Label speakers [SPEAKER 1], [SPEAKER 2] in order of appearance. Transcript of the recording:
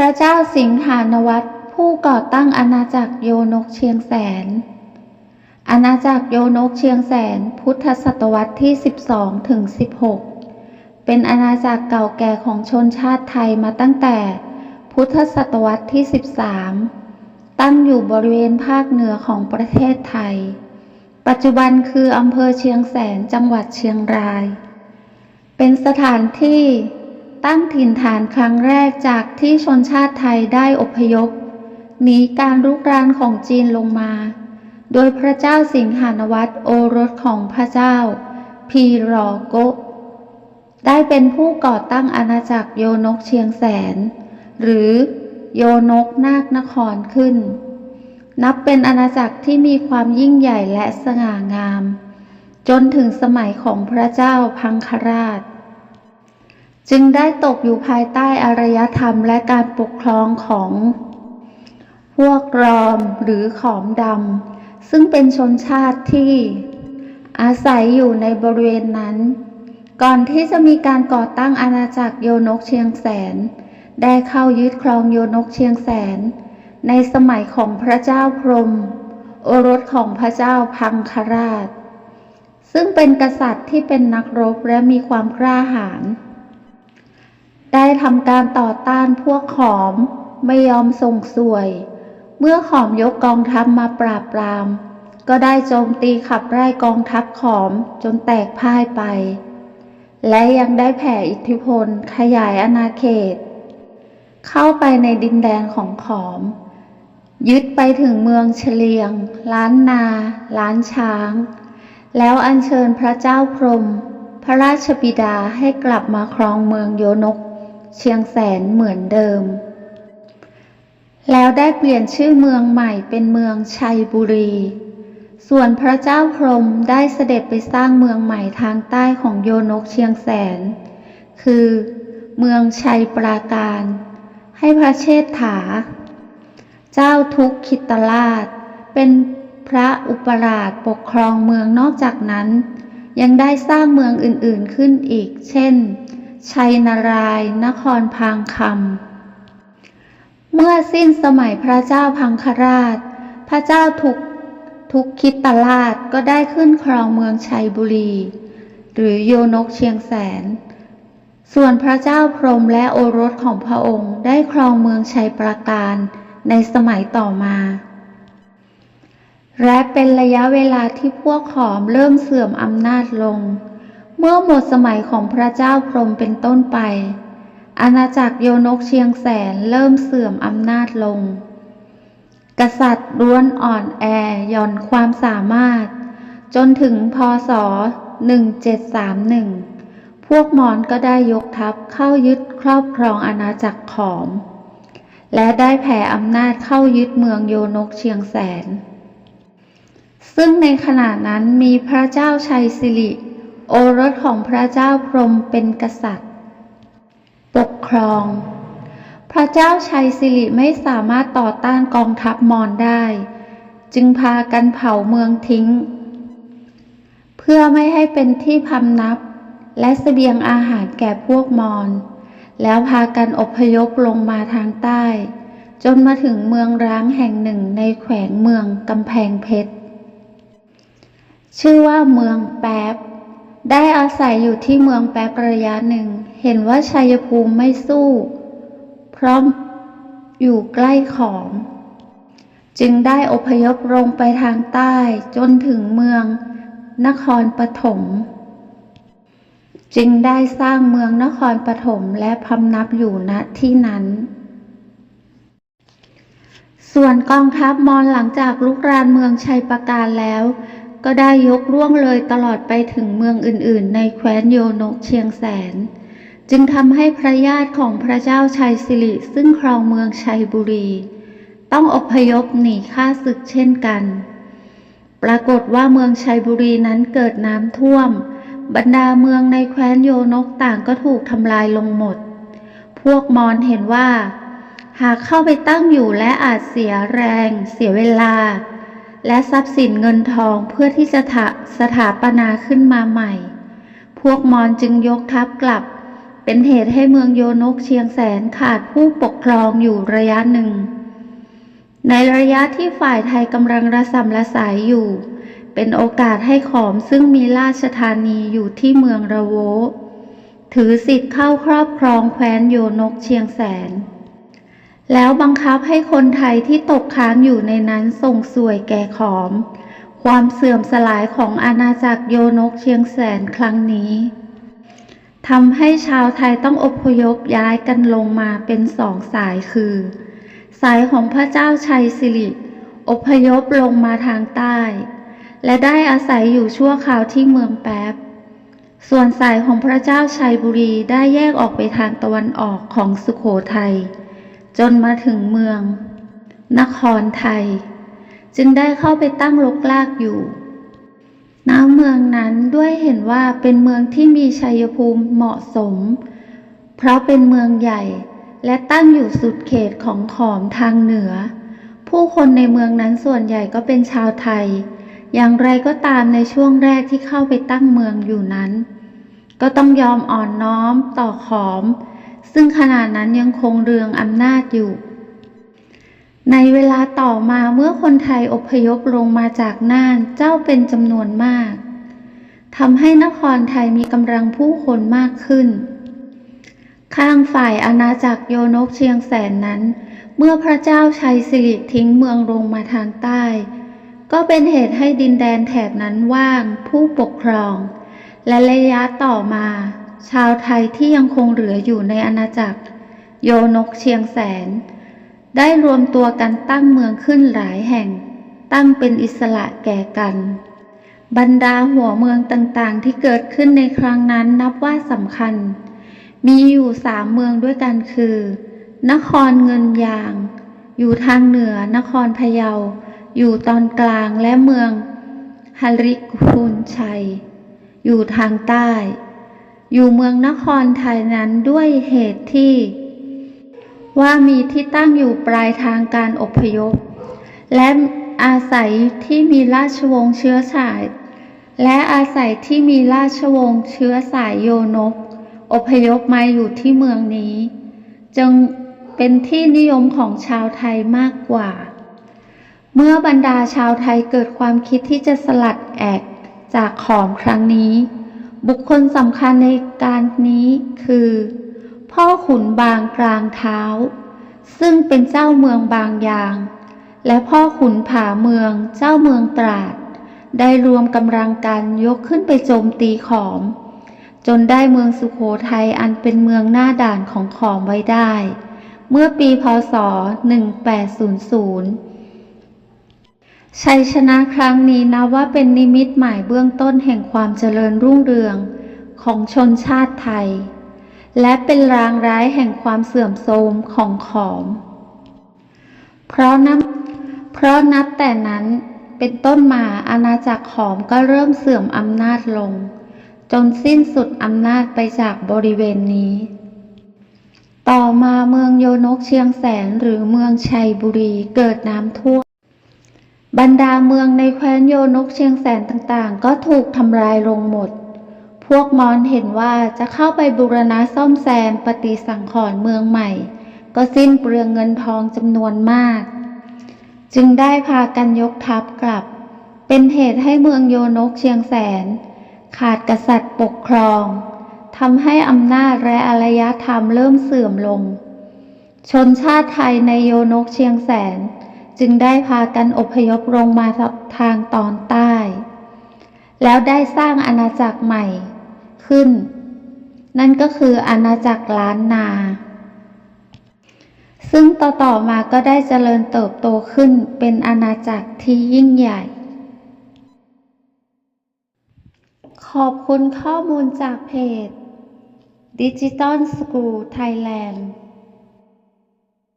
[SPEAKER 1] พระเจ้าสิงหานวัตรผู้ก่อตั้งอาณาจักรโยนกเชียงแสน อาณาจักรโยนกเชียงแสนพุทธศตวรรษที่ 12 ถึง 16 เป็นอาณาจักรเก่าแก่ของชนชาติไทยมาตั้งแต่ พุทธศตวรรษที่ 13 ตั้งอยู่บริเวณภาคเหนือของประเทศไทย ปัจจุบันคืออำเภอเชียงแสนจังหวัดเชียงราย เป็นสถานที่ ตั้งถิ่นฐานครั้งแรกจากที่ชนชาติไทยได้อพยพหนีการรุกรานของจีนลงมา โดยพระเจ้าสิงหานวัตรโอรสของพระเจ้า พีรอโกได้เป็นผู้ก่อตั้งอาณาจักรโยนกเชียงแสน หรือโยนกนาคนครขึ้น นับเป็นอาณาจักรที่มีความยิ่งใหญ่และสง่างาม จนถึงสมัยของพระเจ้าพังคราช จึงได้ตกอยู่ภายใต้อารยธรรมและการปกครองของพวกรอมหรือขอมดำซึ่งเป็นชนชาติที่อาศัยอยู่ในบริเวณนั้น ก่อนที่จะมีการก่อตั้งอาณาจักรโยนกเชียงแสน ได้เข้ายึดครองโยนกเชียงแสน ในสมัยของพระเจ้าพรหมโอรสของพระเจ้าพังคราช ซึ่งเป็นกษัตริย์ที่เป็นนักรบและมีความกล้าหาญ ได้ทำการต่อต้านพวกขอมไม่ยอมส่งสวย เมื่อขอมยกกองทัพมาปราบปราม ก็ได้โจมตีขับไล่กองทัพขอมจนแตกพ่ายไป และยังได้แผ่อิทธิพลขยายอาณาเขต เข้าไปในดินแดนของขอม ยึดไปถึงเมืองเฉลียง ล้านนา ล้านช้าง แล้วอัญเชิญพระเจ้าพรหมพระราชบิดาให้กลับมาครองเมืองโยนก เชียงแสนเหมือนเดิม แล้วได้เปลี่ยนชื่อเมืองใหม่เป็นเมืองชัยบุรี ส่วนพระเจ้าพรหมได้เสด็จไปสร้างเมืองใหม่ทางใต้ของโยนกเชียงแสน คือ เมืองชัยปราการ ให้พระเชษฐา เจ้าทุกขิตราช เป็นพระอุปราชปกครองเมืองนอกจากนั้น ยังได้สร้างเมืองอื่นๆขึ้นอีก เช่น ชัยนารายณ์นครพางคำ เมื่อสิ้นสมัยพระเจ้าพังคราช พระเจ้าทุกทุกคิตราชก็ได้ขึ้นครองเมืองชัยบุรี หรือโยนกเชียงแสน ส่วนพระเจ้าพรมและโอรสของพระองค์ได้ครองเมืองชัยปราการในสมัยต่อมา และเป็นระยะเวลาที่พวกขอมเริ่มเสื่อมอำนาจลง มื่อหมดสมัยของพระเจ้าพรหมเป็นต้นไป อาณาจักรโยนกเชียงแสนเริ่มเสื่อมอำนาจลง กษัตริย์ล้วนอ่อนแอหย่อนความสามารถ จนถึงพศ 1731 พวกมอญก็ได้ยกทัพเข้ายึดครอบครองอาณาจักรขอม และได้แผ่อำนาจเข้ายึดเมืองโยนกเชียงแสน ซึ่งในขณะนั้นมีพระเจ้าชัยสิริ โอรสของพระเจ้าพรหมเป็นกษัตริย์ ปกครอง พระเจ้าชัยสิริไม่สามารถต่อต้านกองทัพมอญได้ จึงพากันเผาเมืองทิ้ง เพื่อไม่ให้เป็นที่พำนับ และเสบียงอาหารแก่พวกมอญแล้วพากันอพยพลงมาทางใต้ จนมาถึงเมืองร้างแห่งหนึ่งในแขวงเมืองกำแพงเพชร ชื่อว่าเมืองแป๊บ ได้อาศัยอยู่ที่เมืองแป๊บระยะหนึ่ง เห็นว่าชัยภูมิไม่สู้ เพราะอยู่ใกล้ขอมจึงได้อพยพลงไปทางใต้จนถึงเมืองนครปฐมจึงได้สร้างเมืองนครปฐมและพำนับอยู่ณที่นั้น ส่วนกองทัพมอญหลังจากลุกรานเมืองชัยปราการแล้ว ก็ได้ยกล่วงเลยตลอดไปถึงเมืองอื่นๆ ในแคว้นโยนกเชียงแสน จึงทำให้พระญาติของพระเจ้าชัยสิริซึ่งครองเมืองชัยบุรี ต้องอพยพหนีข้าศึกเช่นกัน ปรากฏว่าเมืองชัยบุรีนั้นเกิดน้ำท่วม บรรดาเมืองในแคว้นโยนกต่างก็ถูกทำลายลงหมด พวกมอญเห็นว่า หากเข้าไปตั้งอยู่และอาจเสียแรง เสียเวลา และทรัพย์สินเงินทองเพื่อที่จะสถาปนาขึ้นมาใหม่ พวกมอญจึงยกทัพกลับ เป็นเหตุให้เมืองโยนกเชียงแสนขาดผู้ปกครองอยู่ระยะหนึ่ง ในระยะที่ฝ่ายไทยกำลังระสำระสายอยู่ เป็นโอกาสให้ขอมซึ่งมีราชธานีอยู่ที่เมืองระโว ถือสิทธิ์เข้าครอบครองแคว้นโยนกเชียงแสน แล้วบังคับให้คนไทยที่ตกค้างอยู่ในนั้นส่งสวยแก่ขอม ความเสื่อมสลายของอาณาจักรโยนกเชียงแสนครั้งนี้ทำให้ชาวไทยต้องอพยพย้ายกันลงมาเป็นสองสายคือ สายของพระเจ้าชัยสิริ อพยพลงมาทางใต้ และได้อาศัยอยู่ชั่วคราวที่เมืองแป๊บ ส่วนสายของพระเจ้าชัยบุรีได้แยกออกไปทางตะวันออกของสุโขทัย จนมาถึงเมือง นครไทย จึงได้เข้าไปตั้งลกลากอยู่ณเมืองนั้นด้วยเห็นว่าเป็นเมืองที่มีชัยภูมิเหมาะสม เพราะเป็นเมืองใหญ่และตั้งอยู่สุดเขตของขอมทางเหนือ ผู้คนในเมืองนั้นส่วนใหญ่ก็เป็นชาวไทย อย่างไรก็ตามในช่วงแรกที่เข้าไปตั้งเมืองอยู่นั้น ก็ต้องยอมอ่อนน้อมต่อขอม ซึ่งขณะนั้นยังคงเรืองอำนาจอยู่ ในเวลาต่อมาเมื่อคนไทยอพยพลงมาจากน่านเจ้าเป็นจำนวนมากทำให้นครไทยมีกำลังผู้คนมากขึ้น ข้างฝ่ายอาณาจักรโยนกเชียงแสนนั้น เมื่อพระเจ้าชัยสิริทิ้งเมืองลงมาทางใต้ ก็เป็นเหตุให้ดินแดนแถบนั้นว่างผู้ปกครอง และระยะต่อมา ชาวไทยที่ยังคงเหลืออยู่ในอาณาจักร โยนกเชียงแสน ได้รวมตัวกันตั้งเมืองขึ้นหลายแห่ง ตั้งเป็นอิสระแก่กัน บรรดาหัวเมืองต่างๆที่เกิดขึ้นในครั้งนั้นนับว่าสำคัญ มีอยู่สามเมืองด้วยกันคือ นครเงินยาง อยู่ทางเหนือนครพะเยา อยู่ตอนกลางและเมืองฮาริคุนชัย อยู่ทางใต้ อยู่เมืองนครไทยนั้นด้วยเหตุที่ ว่ามีที่ตั้งอยู่ปลายทางการอพยพ และอาศัยที่มีราชวงศ์เชื้อสาย และอาศัยที่มีราชวงศ์เชื้อสายโยนก อพยพมาอยู่ที่เมืองนี้ จึงเป็นที่นิยมของชาวไทยมากกว่า เมื่อบรรดาชาวไทยเกิดความคิดที่จะสลัดแอกจากขอมครั้งนี้ บุคคลสำคัญในการนี้คือ พ่อขุนบางกลางเท้า ซึ่งเป็นเจ้าเมืองบางยาง และพ่อขุนผาเมืองเจ้าเมืองตราด ได้รวมกำลังกันยกขึ้นไปโจมตีขอม จนได้เมืองสุขโขทัยอันเป็นเมืองหน้าด่านของขอมไว้ได้ เมื่อปีพศ 1800 ชัยชนะครั้งนี้นับว่าเป็นนิมิตหมายเบื้องต้นแห่งความเจริญรุ่งเรืองของชนชาติไทย และเป็นรางร้ายแห่งความเสื่อมโทรมของขอม เพราะนับเพราะนับแต่นั้นเป็นต้นมาอาณาจักรขอมก็เริ่มเสื่อมอำนาจลง จนสิ้นสุดอำนาจไปจากบริเวณนี้ ต่อมาเมืองโยนกเชียงแสนหรือเมืองชัยบุรีเกิดน้ำท่วม บรรดาเมืองในแคว้นโยนกเชียงแสนต่างๆ ก็ถูกทำลายลงหมด พวกมอญเห็นว่าจะเข้าไปบูรณะซ่อมแซมปฏิสังขรณ์เมืองใหม่ ก็สิ้นเปลืองเงินทองจำนวนมาก จึงได้พากันยกทัพกลับ เป็นเหตุให้เมืองโยนกเชียงแสน ขาดกษัตริย์ปกครองทำให้อำนาจและอารยธรรมเริ่มเสื่อมลง ชนชาติไทยในโยนกเชียงแสน จึงได้พากันอพยพลงมาทางตอนใต้ แล้วได้สร้างอาณาจักรใหม่ขึ้น นั่นก็คืออาณาจักรล้านนา ซึ่งต่อๆมาก็ได้เจริญเติบโตขึ้นเป็นอาณาจักรที่ยิ่งใหญ่ ขอบคุณข้อมูลจากเพจ Digital School Thailand